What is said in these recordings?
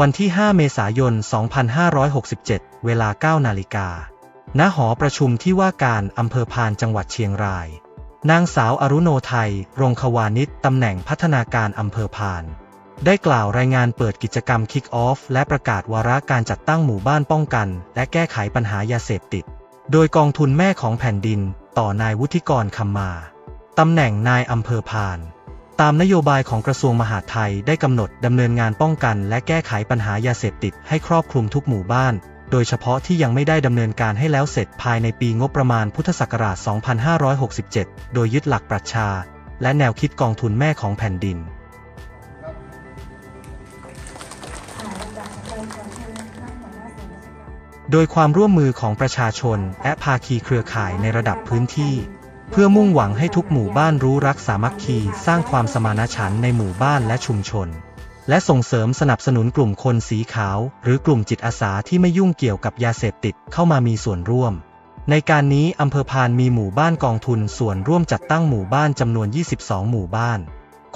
วันที่ 5 เมษายน 2567 เวลา 9 นาฬิกา ณ หอประชุมที่ว่าการอำเภอพานจังหวัดเชียงราย นางสาวอรุโนไทย รงควานิชตำแหน่งพัฒนาการอำเภอพาน ได้กล่าวรายงานเปิดกิจกรรม Kick Off และประกาศวาระการจัดตั้งหมู่บ้านป้องกัน และแก้ไขปัญหายาเสพติด โดยกองทุนแม่ของแผ่นดิน ต่อนายวุฒิกรคำมา ตำแหน่งนายอำเภอพาน ตามนโยบายของกระทรวงมหาดไทยได้กำหนดดำเนินงานป้องกัน และแก้ไขปัญหายาเสพติดให้ครอบคลุมทุกหมู่บ้าน โดยเฉพาะที่ยังไม่ได้ดำเนินการให้แล้วเสร็จภายในปีงบประมาณพุทธศักราช 2567 โดยยึดหลักปรัชญาและแนวคิดกองทุนแม่ของแผ่นดิน โดยความร่วมมือของประชาชนและภาคีเครือข่ายในระดับพื้นที่ เพื่อมุ่งหวังให้ทุกหมู่บ้านรู้รักสามัคคีสร้างความสมานฉันท์ในหมู่บ้านและชุมชน และส่งเสริมสนับสนุนกลุ่มคนสีขาว หรือกลุ่มจิตอาสาที่ไม่ยุ่งเกี่ยวกับยาเสพติดเข้ามามีส่วนร่วม ในการนี้อำเภอพานมีหมู่บ้านกองทุนส่วนร่วมจัดตั้งหมู่บ้านจำนวน 22 หมู่บ้าน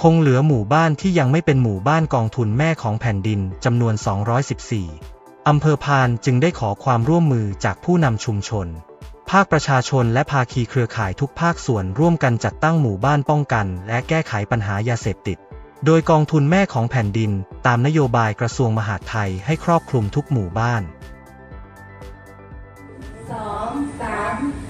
คงเหลือหมู่บ้านที่ยังไม่เป็นหมู่บ้านกองทุนแม่ของแผ่นดินจำนวน 214อำเภอพานจึงได้ขอความร่วมมือจากผู้นำชุมชน ภาคประชาชนและภาคีเครือข่ายทุกภาคส่วนร่วมกันจัดตั้งหมู่บ้านป้องกัน และแก้ไขปัญหายาเสพติด โดยกองทุนแม่ของแผ่นดิน ตามนโยบายกระทรวงมหาดไทยให้ครอบคลุมทุกหมู่บ้าน2 3